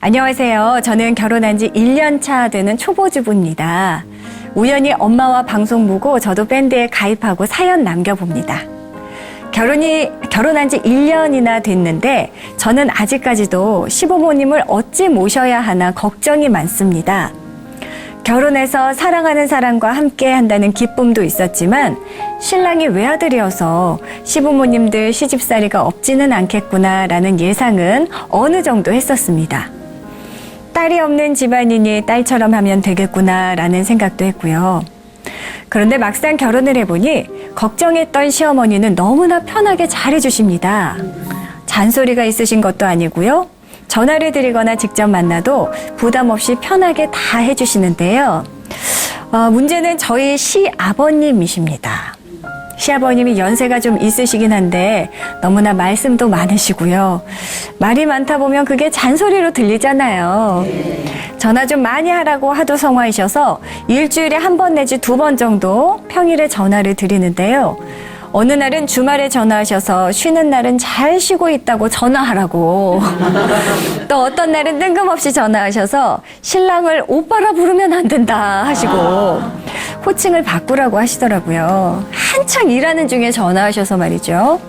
안녕하세요. 저는 결혼한 지 1년 차 되는 초보주부입니다. 우연히 엄마와 방송 보고 저도 밴드에 가입하고 사연 남겨봅니다. 결혼이, 결혼한 지 1년이나 됐는데 저는 아직까지도 시부모님을 어찌 모셔야 하나 걱정이 많습니다. 결혼해서 사랑하는 사람과 함께 한다는 기쁨도 있었지만 신랑이 외아들이어서 시부모님들 시집살이가 없지는 않겠구나라는 예상은 어느 정도 했었습니다. 딸이 없는 집안이니 딸처럼 하면 되겠구나라는 생각도 했고요. 그런데 막상 결혼을 해보니 걱정했던 시어머니는 너무나 편하게 잘해주십니다. 잔소리가 있으신 것도 아니고요. 전화를 드리거나 직접 만나도 부담 없이 편하게 다 해주시는데요. 어, 문제는 저희 시아버님이십니다. 시아버님이 연세가 좀 있으시긴 한데 너무나 말씀도 많으시고요. 말이 많다 보면 그게 잔소리로 들리잖아요. 전화 좀 많이 하라고 하도 성화이셔서 일주일에 한 번 내지 두 번 정도 평일에 전화를 드리는데요. 어느 날은 주말에 전화하셔서 쉬는 날은 잘 쉬고 있다고 전화하라고. 또 어떤 날은 뜬금없이 전화하셔서 신랑을 오빠라 부르면 안 된다 하시고 호칭을 바꾸라고 하시더라고요. 한창 일하는 중에 전화하셔서 말이죠.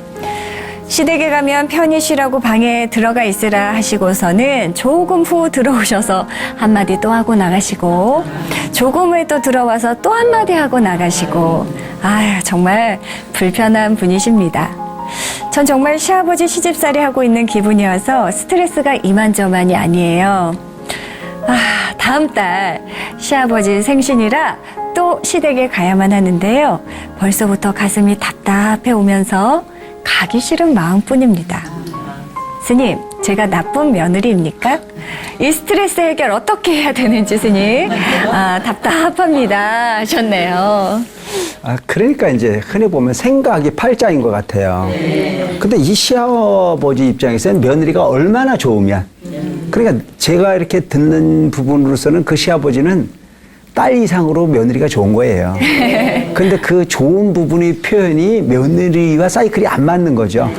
시댁에 가면 편히 쉬라고 방에 들어가 있으라 하시고서는 조금 후 들어오셔서 한마디 또 하고 나가시고 조금 후에 또 들어와서 또 한마디 하고 나가시고 아유 정말 불편한 분이십니다. 전 정말 시아버지 시집살이 하고 있는 기분이어서 스트레스가 이만저만이 아니에요. 아, 다음 달 시아버지 생신이라 또 시댁에 가야만 하는데요. 벌써부터 가슴이 답답해 오면서 가기 싫은 마음뿐입니다. 스님, 제가 나쁜 며느리입니까? 이 스트레스 해결 어떻게 해야 되는지 스님, 아, 답답합니다. 하셨네요. 아, 그러니까 이제 흔히 보면 생각이 팔자인 것 같아요. 근데 이 시아버지 입장에서는 며느리가 얼마나 좋으면, 그러니까 제가 이렇게 듣는 부분으로서는 그 시아버지는 딸 이상으로 며느리가 좋은 거예요. 근데 그 좋은 부분의 표현이 며느리와 사이클이 안 맞는 거죠.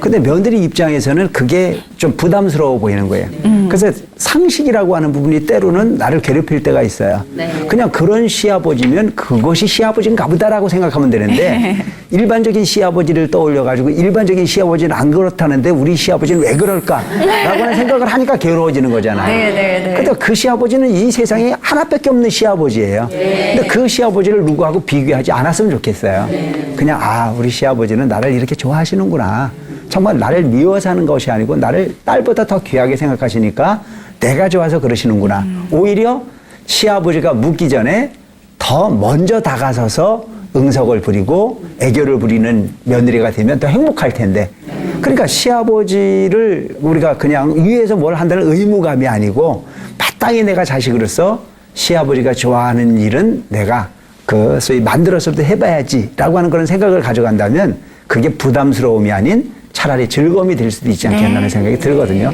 근데 며느리 입장에서는 그게 좀 부담스러워 보이는 거예요. 그래서 상식이라고 하는 부분이 때로는 나를 괴롭힐 때가 있어요. 그냥 그런 시아버지면 그것이 시아버지인가 보다라고 생각하면 되는데 일반적인 시아버지를 떠올려가지고 일반적인 시아버지는 안 그렇다는데 우리 시아버지는 왜 그럴까라고 하는 생각을 하니까 괴로워지는 거잖아요. 네, 네, 네. 근데 그 시아버지는 이 세상에 하나밖에 없는 시아버지 예요. 근데 그 시아버지를 누구하고 비교하지 않았으면 좋겠어요. 그냥 아 우리 시아버지는 나를 이렇게 좋아하시는구나. 정말 나를 미워서 하는 것이 아니고 나를 딸보다 더 귀하게 생각하시니까 내가 좋아서 그러시는구나. 오히려 시아버지가 묻기 전에 더 먼저 다가서서 응석을 부리고 애교를 부리는 며느리가 되면 더 행복할 텐데. 그러니까 시아버지를 우리가 그냥 위에서 뭘 한다는 의무감이 아니고 마땅히 내가 자식으로서 시아버지가 좋아하는 일은 내가 그 소위 만들어서도 해봐야지라고 하는 그런 생각을 가져간다면 그게 부담스러움이 아닌 차라리 즐거움이 될 수도 있지 않겠나는 생각이 들거든요.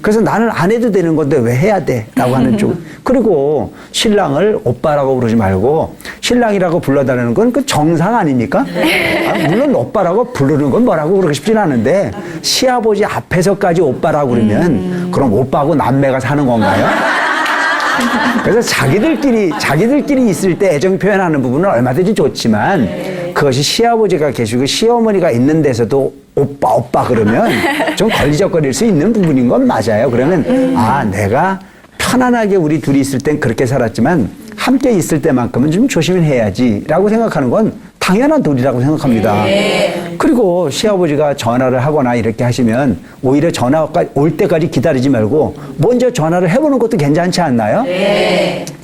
그래서 나는 안 해도 되는 건데 왜 해야 돼? 라고 하는 쪽. 그리고 신랑을 오빠라고 부르지 말고 신랑이라고 불러달라는 건 그 정상 아닙니까? 아, 물론 오빠라고 부르는 건 뭐라고 그러고 싶진 않은데 시아버지 앞에서까지 오빠라고 그러면 그럼 오빠하고 남매가 사는 건가요? 그래서 자기들끼리 자기들끼리 있을 때 애정 표현하는 부분은 얼마든지 좋지만 그것이 시아버지가 계시고 시어머니가 있는 데서도 오빠 오빠 그러면 좀 걸리적거릴 수 있는 부분인 건 맞아요. 그러면 아 내가 편안하게 우리 둘이 있을 땐 그렇게 살았지만 함께 있을 때만큼은 좀 조심해야지라고 생각하는 건 당연한 도리라고 생각합니다. 그리고 시아버지가 전화를 하거나 이렇게 하시면 오히려 전화가 올 때까지 기다리지 말고 먼저 전화를 해보는 것도 괜찮지 않나요?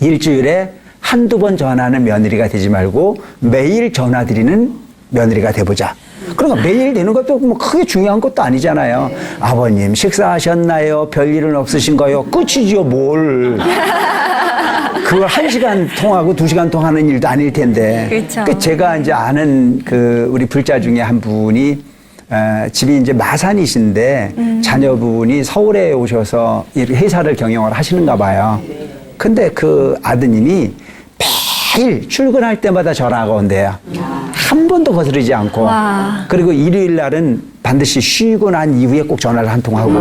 일주일에 한두 번 전화하는 며느리가 되지 말고 매일 전화 드리는 며느리가 돼보자. 그러니까 매일 되는 것도 뭐 크게 중요한 것도 아니잖아요. 아버님 식사하셨나요? 별일은 없으신가요? 끝이지요 뭘. 그걸 한 시간 통하고 두 시간 통하는 일도 아닐 텐데. 그렇죠. 그 제가 이제 아는 그 우리 불자 중에 한 분이 어, 집이 이제 마산이신데 자녀분이 서울에 오셔서 이 회사를 경영을 하시는가 봐요. 근데 그 아드님이 매일 출근할 때마다 전화가 온대요. 한 번도 거스르지 않고. 와. 그리고 일요일 날은 반드시 쉬고 난 이후에 꼭 전화를 한 통 하고.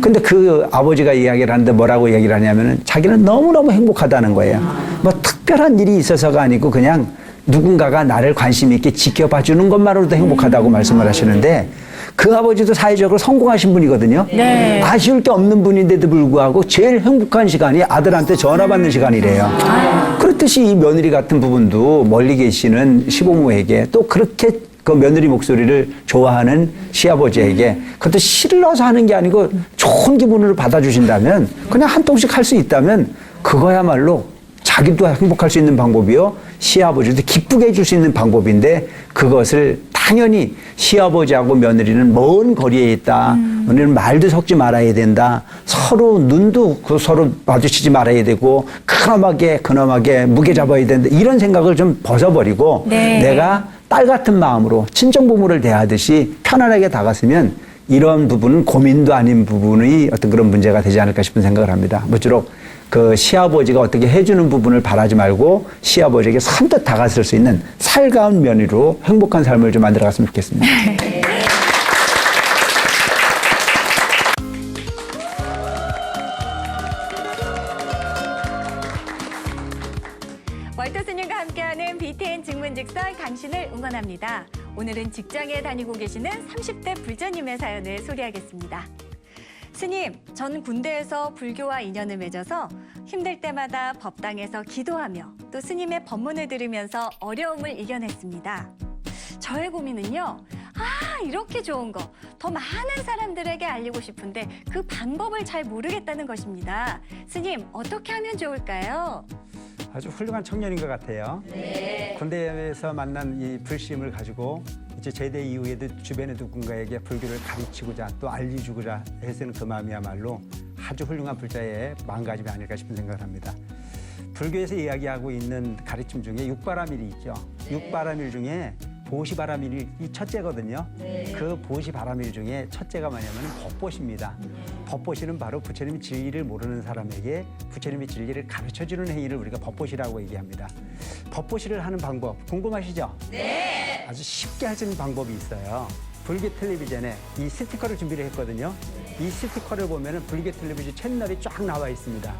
근데 그 아버지가 이야기를 하는데 뭐라고 얘기를 하냐면은 자기는 너무너무 행복하다는 거예요. 뭐 특별한 일이 있어서가 아니고 그냥 누군가가 나를 관심 있게 지켜봐 주는 것만으로도 행복하다고 말씀을 하시는데 그 아버지도 사회적으로 성공하신 분이거든요. 네. 아쉬울 게 없는 분인데도 불구하고 제일 행복한 시간이 아들한테 전화 받는 시간이래요. 그렇듯이 이 며느리 같은 부분도 멀리 계시는 시부모에게 또 그렇게 그 며느리 목소리를 좋아하는 시아버지에게 그것도 실러서 하는 게 아니고 좋은 기분으로 받아주신다면 그냥 한 통씩 할 수 있다면 그거야말로 자기도 행복할 수 있는 방법이요. 시아버지도 기쁘게 해줄 수 있는 방법인데 그것을 당연히 시아버지하고 며느리는 먼 거리에 있다. 며느리는 말도 섞지 말아야 된다. 서로 눈도 그 서로 마주치지 말아야 되고 근엄하게 근엄하게 무게 잡아야 된다. 이런 생각을 좀 벗어버리고 네. 내가 딸 같은 마음으로 친정 부모를 대하듯이 편안하게 다가서면 이런 부분은 고민도 아닌 부분이 어떤 그런 문제가 되지 않을까 싶은 생각을 합니다. 모쪼록 그 시아버지가 어떻게 해주는 부분을 바라지 말고 시아버지에게 선뜻 다가설 수 있는 살가운 며느리로 행복한 삶을 좀 만들어갔으면 좋겠습니다. 월터 스님과 함께하는 BTN 증문직설 당신을 응원합니다. 오늘은 직장에 다니고 계시는 30대 불자님의 사연을 소개하겠습니다. 스님, 전 군대에서 불교와 인연을 맺어서 힘들 때마다 법당에서 기도하며 또 스님의 법문을 들으면서 어려움을 이겨냈습니다. 저의 고민은요, 아, 이렇게 좋은 거, 더 많은 사람들에게 알리고 싶은데 그 방법을 잘 모르겠다는 것입니다. 스님, 어떻게 하면 좋을까요? 아주 훌륭한 청년인 것 같아요. 군대에서 만난 이 불심을 가지고 이제 제대 이후에도 주변의 누군가에게 불교를 가르치고자 또 알려주고자 애쓰는 그 마음이야말로 아주 훌륭한 불자의 마음가짐이 아닐까 싶은 생각을 합니다. 불교에서 이야기하고 있는 가르침 중에 육바라밀이 있죠. 육바라밀 중에 보시바라밀이 이 첫째거든요. 그 보시바라밀 중에 첫째가 뭐냐면 법보시입니다. 법보시는 바로 부처님의 진리를 모르는 사람에게 부처님의 진리를 가르쳐주는 행위를 우리가 법보시라고 얘기합니다. 법보시를 하는 방법 궁금하시죠? 네. 아주 쉽게 할 수 있는 방법이 있어요. 불교 텔레비전에 이 스티커를 준비를 했거든요. 이 스티커를 보면은 불교 텔레비전 채널이 쫙 나와 있습니다.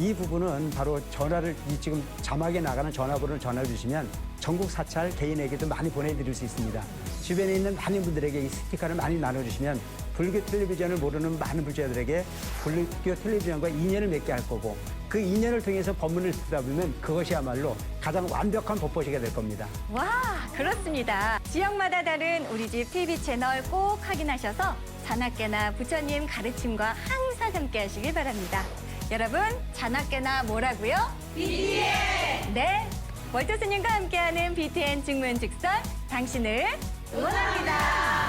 이 부분은 바로 전화를 이 지금 자막에 나가는 전화번호를 전화 주시면 전국 사찰 개인에게도 많이 보내드릴 수 있습니다. 주변에 있는 많은 분들에게 이 스티커를 많이 나눠주시면 불교 텔레비전을 모르는 많은 불자들에게 불교 텔레비전과 인연을 맺게 할 거고 그 인연을 통해서 법문을 듣다 보면 그것이야말로 가장 완벽한 법보시가 될 겁니다. 와, 그렇습니다. 지역마다 다른 우리 집 TV 채널 꼭 확인하셔서 자나깨나 부처님 가르침과 항상 함께 하시길 바랍니다. 여러분, 자나깨나 뭐라고요? BTN! 네, 월터 스님과 함께하는 BTN 증문즉설 당신을 응원합니다.